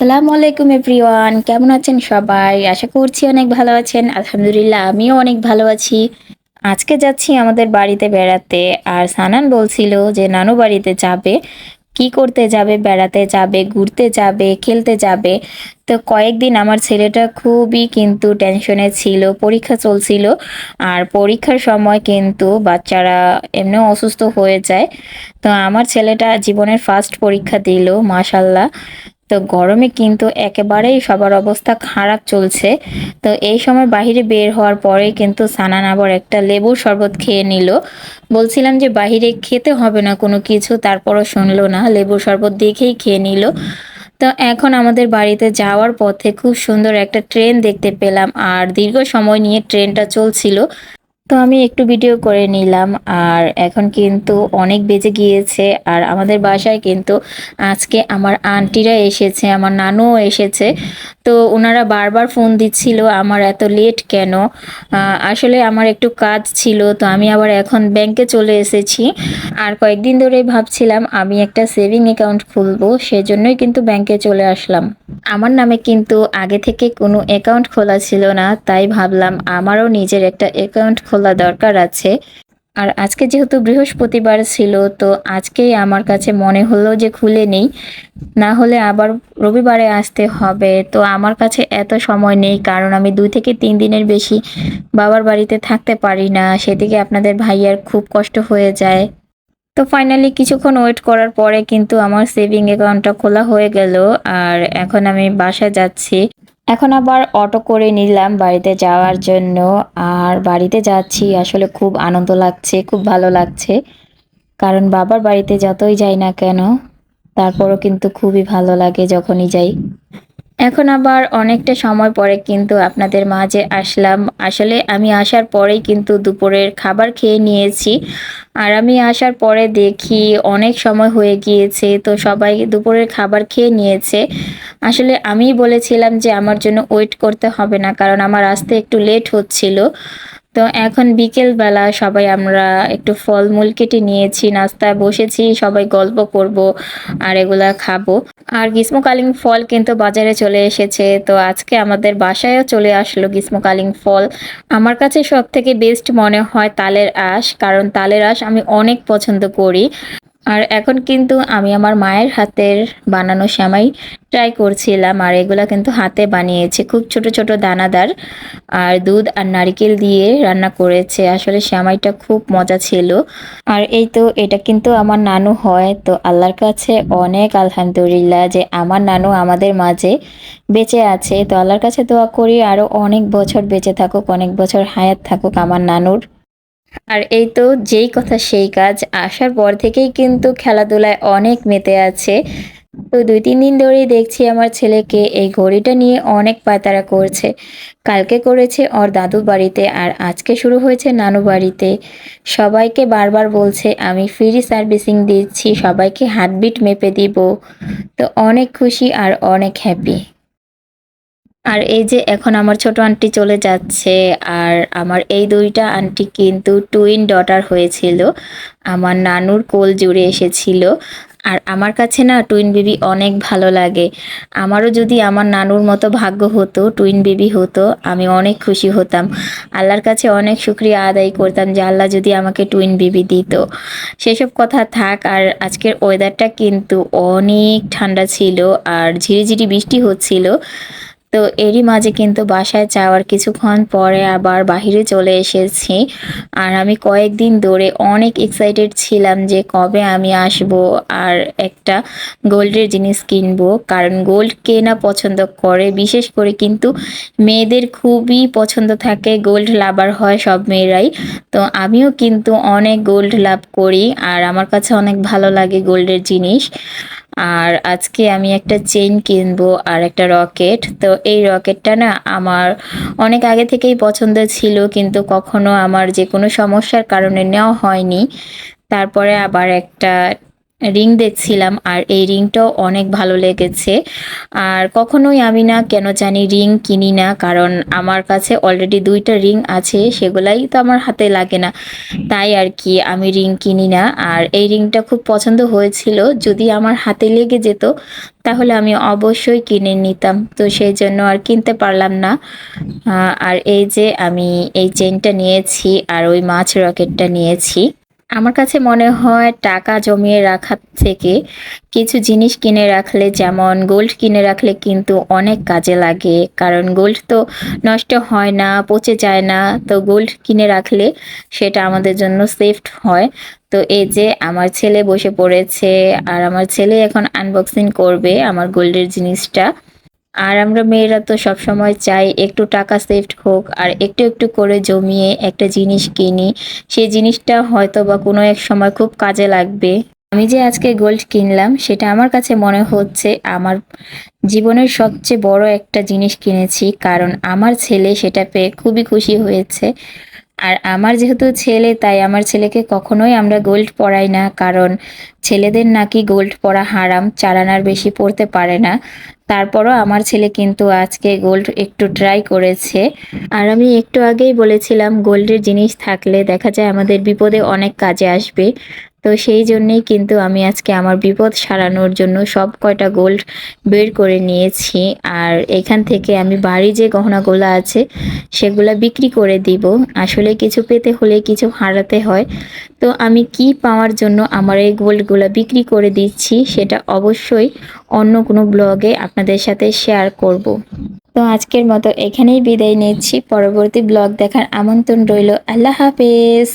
আসসালামু আলাইকুম এভরিওয়ান, কেমন আছেন সবাই? আশা করছি অনেক ভালো আছেন। আলহামদুলিল্লাহ, আমিও অনেক ভালো আছি। আজকে যাচ্ছি আমাদের বাড়িতে বেড়াতে আর সানান বলছিল যে, নানু বাড়িতে যাবে। কি করতে যাবে? বেড়াতে যাবে, ঘুরতে যাবে, খেলতে যাবে। তো কয়েকদিন আমার ছেলেটা খুবই কিন্তু টেনশনে ছিল, পরীক্ষা চলছিল। আর পরীক্ষার সময় কিন্তু বাচ্চারা এমনিও অসুস্থ হয়ে যায়। তো আমার ছেলেটা জীবনের ফার্স্ট পরীক্ষা দিল মাশাল্লাহ তো গরমে কিন্তু একেবারেই সবার অবস্থা খারাপ চলছে। তো এই সময় বাহিরে বের হওয়ার পরে কিন্তু সানান আবার একটা লেবুর শরবত খেয়ে নিল। বলছিলাম যে বাহিরে খেতে হবে না কোনো কিছু, তারপরও শুনলো না, লেবুর শরবত দেখেই খেয়ে নিল। তো এখন আমাদের বাড়িতে যাওয়ার পথে খুব সুন্দর একটা ট্রেন দেখতে পেলাম, আর দীর্ঘ সময় নিয়ে ট্রেনটা চলছিল। তো আমি একটু ভিডিও করে নিলাম আর এখন কিন্তু অনেক বেজে গিয়েছে আর আমাদের বাসায় কিন্তু আজকে আমার আন্টিরা এসেছে, আমার নানুও এসেছে। তো ওনারা বারবার ফোন দিচ্ছিল, আমার এত লেট কেন? আসলে আমার একটু কাজ ছিল, তো আমি আবার এখন ব্যাংকে চলে এসেছি। আর কয়েকদিন ধরেই ভাবছিলাম, আমি একটা সেভিং অ্যাকাউন্ট খুলবো, সেজন্যই কিন্তু ব্যাংকে চলে আসলাম। আমার নামে কিন্তু আগে থেকে কোনো অ্যাকাউন্ট খোলা ছিল না, তাই ভাবলাম, আমারও নিজের একটা অ্যাকাউন্ট খোলা দরকার আছে। আর আজকে যেহেতু বৃহস্পতিবার ছিল, তো আজকেই আমার কাছে মনে হলো যে খুলে নেই। না হলে আবার রবিবারে আসতে হবে। তো আমার কাছে এত সময় নেই, কারণ আমি দুই থেকে তিন দিনের বেশি বাবার বাড়িতে থাকতে পারি না। সেদিকে আপনাদের ভাইয়ার খুব কষ্ট হয়ে যায়। তো ফাইনালি কিছুক্ষণ ওয়েট করার পরে কিন্তু আমার সেভিং অ্যাকাউন্টটা খোলা হয়ে গেল। আর এখন আমি বাসায় যাচ্ছি। এখন আবার অটো করে নিলাম বাড়িতে যাওয়ার জন্য। আর বাড়িতে যাচ্ছি, আসলে খুব আনন্দ লাগছে, খুব ভালো লাগছে। কারণ বাবার বাড়িতে যতই যাই না কেন, তারপরও কিন্তু খুবই ভালো লাগে যখনই যাই। এখন আবার অনেকটা সময় পরে কিন্তু আপনাদের মাঝে আসলাম। আসলে আমি আসার পরেই কিন্তু দুপুরের খাবার খেয়ে নিয়েছি। আর আমি আসার পরে দেখি অনেক সময় হয়ে গিয়েছে, তো সবাই দুপুরের খাবার খেয়ে নিয়েছে। আসলে আমি বলেছিলাম যে আমার জন্য ওয়েট করতে হবে না, কারণ আমার আসতে একটু লেট হচ্ছিল। তো এখন বিকেলবেলা সবাই আমরা একটু ফলমূল কেটে নিয়েছি, নাস্তায় বসেছি, সবাই গল্প করব আর এগুলা খাব। আর গ্রীষ্মকালীন ফল কিন্তু বাজারে চলে এসেছে, তো আজকে আমাদের বাসায়ও চলে আসলো গ্রীষ্মকালীন ফল। আমার কাছে সব থেকে বেস্ট মনে হয় তালের আঁশ, কারণ তালের আঁশ আমি অনেক পছন্দ করি। আর এখন কিন্তু আমি আমার মায়ের হাতের বানানো শ্যামাই ট্রাই করছিলাম, আর এগুলা কিন্তু হাতে বানিয়েছে। খুব ছোট ছোট দানাদার, আর দুধ আর নারিকেল দিয়ে রান্না করেছে। আসলে শ্যামাইটা খুব মজা ছিল। আর এই তো, এটা কিন্তু আমার নানু হয়। তো আল্লাহর কাছে অনেক আলহামদুলিল্লাহ যে আমার নানু আমাদের মাঝে বেঁচে আছে। তো আল্লাহর কাছে দোয়া করি আরও অনেক বছর বেঁচে থাকুক, অনেক বছর হায়াত থাকুক আমার নানুর। আর এই তো যেই কথা সেই কাজ। আসার পর থেকেই কিন্তু খেলাধুলায় অনেক মেতে আছে। তো দুই, তিন দিন ধরেই দেখছি আমার ছেলেকে এই ঘড়িটা নিয়ে অনেক পায়তারা করছে। কালকে করেছে ওর দাদু বাড়িতে আর আজকে শুরু হয়েছে নানু বাড়িতে। সবাইকে বারবার বলছে, আমি ফ্রি সার্ভিসিং দিচ্ছি, সবাইকে হার্টবিট মেপে দিব। তো অনেক খুশি আর অনেক হ্যাপি আর এই যে এখন আমার ছোট আন্টি চলে যাচ্ছে, আর আমার এই দুইটা আন্টি কিন্তু টুইন ডটার হয়েছিল। আমার নানুর কোল জুড়ে এসেছিল। আর আমার কাছে না টুইন বেবি অনেক ভালো লাগে। আমারও যদি আমার নানুর মতো ভাগ্য হতো টুইন বেবি হতো, আমি অনেক খুশি হতাম। আল্লাহর কাছে অনেক শুক্রিয়া আদায় করতাম যে আল্লাহ যদি আমাকে টুইন বেবি দিত। সেসব কথা থাক, আর আজকের ওয়েদারটা কিন্তু অনেক ঠান্ডা ছিল, আর ঝিরিঝিরি বৃষ্টি হচ্ছিল। তো এরই মাঝে কিন্তু বাসায় যাওয়ার কিছুক্ষণ পরে আবার বাহিরে চলে এসেছি। আর আমি কয়েকদিন ধরে অনেক এক্সাইটেড ছিলাম যে কবে আমি আসব আর একটা গোল্ডের জিনিস কিনবো। কারণ গোল্ড কেনা পছন্দ করে, বিশেষ করে কিন্তু মেয়েদের খুবই পছন্দ থাকে গোল্ড লাভার হয় সব মেয়েরাই। তো আমিও কিন্তু অনেক গোল্ড লাভ করি আর আমার কাছে অনেক ভালো লাগে গোল্ডের জিনিস। আর আজকে আমি একটা চেইন কিনবো আর একটা রকেট। তো এই রকেটটা না আমার অনেক আগে থেকেই পছন্দ ছিল, কিন্তু কখনো আমার যে কোনো সমস্যার কারণে নেওয়া হয়নি। তারপরে আবার একটা রিং দেখছিলাম আর এই রিংটাও অনেক ভালো লেগেছে। আর কখনোই আমি না কেন জানি রিং কিনি না, কারণ আমার কাছে অলরেডি দুইটা রিং আছে, সেগুলাই তো আমার হাতে লাগে না। তাই আর কি, আমি রিং কিনি না। আর এই রিংটা খুব পছন্দ হয়েছিল, যদি আমার হাতে লেগে যেত, তাহলে আমি অবশ্যই কিনে নিতাম। তো সেই জন্য আর কিনতে পারলাম না। আর এই যে আমি এই চেনটা নিয়েছি, আর ওই মাছ রকেটটা নিয়েছি। আমার কাছে মনে হয় টাকা জমিয়ে রাখার থেকে কিছু জিনিস কিনে রাখলে, যেমন গোল্ড কিনে রাখলে কিন্তু অনেক কাজে লাগে। কারণ গোল্ড তো নষ্ট হয় না, পচে যায় না। তো গোল্ড কিনে রাখলে সেটা আমাদের জন্য সেফট হয়। তো এই যে আমার ছেলে বসে পড়েছে, আর আমার ছেলে এখন আনবক্সিং করবে আমার গোল্ডের জিনিসটা। আর আমরা মেয়েরা তো সব সময় চাই একটু টাকা সেভড হোক, আর একটু একটু করে জমিয়ে একটা জিনিস কিনি। সেই জিনিসটা হয়তো বা কোনো এক সময় খুব কাজে লাগবে। আমি যে আজকে গোল্ড কিনলাম, সেটা আমার কাছে মনে হচ্ছে আমার জীবনের সবচেয়ে বড় একটা জিনিস কিনেছি, কারণ আমার ছেলে সেটা পেয়ে খুবই খুশি হয়েছে। আর আমার যেহেতু ছেলে, তাই আমার ছেলেকে কখনোই আমরা গোল্ড পরাই না। কারণ ছেলেদের নাকি গোল্ড পরা হারাম চারানার বেশি পড়তে পারে না। তারপরও আমার ছেলে কিন্তু আজকে গোল্ড একটু ট্রাই করেছে। আর আমি একটু আগেই বলেছিলাম গোল্ডের জিনিস থাকলে দেখা যায় আমাদের বিপদে অনেক কাজে আসবে। তো সেই জন্যেই কিন্তু আমি আজকে আমার বিপদ সারানোর জন্য সব কয়টা গোল্ড বের করে নিয়েছি। আর এখান থেকে আমি বাড়ি যে গহনাগুলো আছে, সেগুলা বিক্রি করে দিব। আসলে কিছু পেতে হলে কিছু হারাতে হয়। তো আমি কি পাওয়ার জন্য আমার এই গোল্ডগুলো বিক্রি করে দিচ্ছি, সেটা অবশ্যই অন্য কোনো ব্লগে আপনাদের সাথে শেয়ার করব। তো আজকের মতো এখানেই বিদায় নিচ্ছি। পরবর্তী ব্লগ দেখার আমন্ত্রণ রইল। আল্লাহ হাফেজ।